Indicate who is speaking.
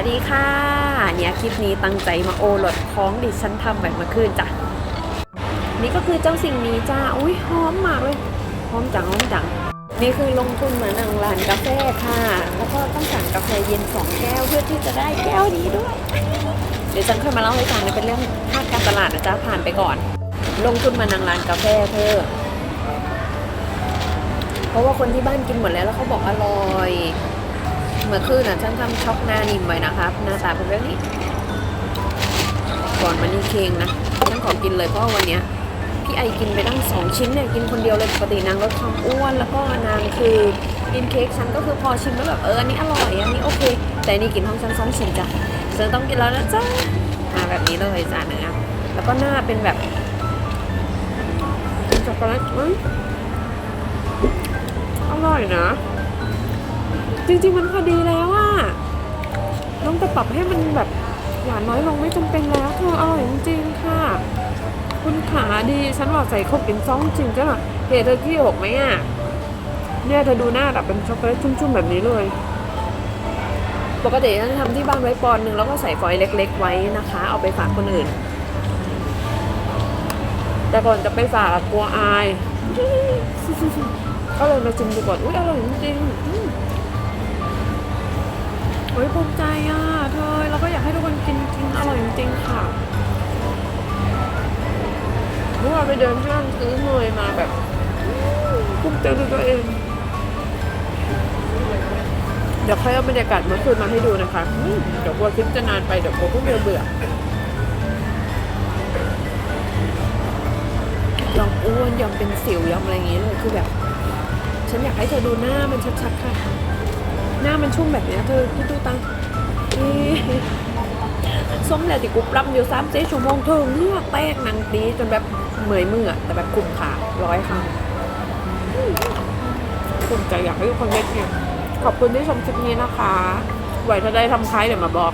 Speaker 1: วัสดีค่ะ เนี่ยคลิปนี้ตั้งใจมาโอหลดของดิฉันทำแบบเมื่อคืนจ้ะ นี่ก็คือเจ้าสิ่งนี้จ้า อุ้ยหอมมากเลย หอมจังหอมจัง นี่คือลงทุนมานั่งร้านกาแฟค่ะ แล้วก็ต้องสั่งกาแฟเย็นสองแก้วเพื่อที่จะได้แก้วนี้ด้วย เดี๋ยวฉันค่อยมาเล่าให้ฟังนเป็นเรื่องภาคการตลาดนะจ๊ะผ่านไปก่อน ลงทุนมานั่งร้านกาแฟเธอเพราะว่าคนที่บ้านกินหมดแล้วแล้วเขาบอกอร่อย เมื่อคืนน่ะฉันทำช็อกหน้านิ่มไว้นะครับ หน้าตาเป็นแบบนี้ ก่อนมันนี่เค้งนะฉันขอกินเลยเพราะวันเนี้ยพี่ไอกินไปตั้งสองชิ้นเนี่ยกินคนเดียวเลยปกตินางลดความอ้วนแล้วก็นางคือกินเค้กฉันก็คือพอชิมแล้วแบบเอออันนี้อร่อยอันนี้โอเค แต่นี่กินท้องฉันสองชิ้นจ้ะฉันต้องกินแล้วนะจ้ามาแบบนี้เลยจ้าเนื้อแล้วก็หน้าเป็นแบบช็อกโกแลตอร่อยนะ จริงๆมันพอดีแล้วอะต้องจะปรับให้มันแบบหวานน้อยลงไม่จำเป็นแล้วเธออร่อยจริงๆค่ะ คุณขาดีฉันบอกใส่ครบเป็นซองจริงจ้ะเหตุเธอขี้หกไหมอะเนี่ยเธอดูหน้าแบบเป็นช็อกโกแลตชุ่มๆแบบนี้เลยปกติฉันทำที่บ้านไว้ปอนหนึ่งแล้วก็ใส่ฟอยล์เล็ก ๆ ไว้นะคะ เอาไปฝากคนอื่น แต่ก่อนจะไปฝากกลัวอาย ก็เลยมาชิมดูก่อนอุ้ยอร่อยจริงๆ โอ้ยภูมิใจอะเธอเราก็อยากให้ทุกคนกินกินอร่อยจริงๆค่ะเมื่อวานไปเดินห้างซื้อเนยมาแบบภูมิใจในตัวเอง เดี๋ยวค่อยเอาบรรยากาศเมื่อคืนมาให้ดูนะคะเดี๋ยวกลัวคลิปจะนานไปเดี๋ยวกลัวพวกเบื่อเบื่อยอมอ้วนยอมเป็นสิวยอมอะไรอย่างเงี้ยเลยคือแบบ ฉันอยากให้เธอดูหน้ามันชัดๆค่ะ มันชุ่มแบบเนี้ยเธอคิดดูตังส้มแหละติกุบลำอยู่สามสี่ชั่วโมงเธอเลือกแตกหนังดีจนแบบเหมื่อยมืออะแต่แบบกลุ่มขาร้อยค่ะกลุ่มใจอยากให้ทุกคนได้กินขอบคุณที่ชมคลิปนี้นะคะไหวถ้าได้ทำคล้ายเดี๋ยวมาบอก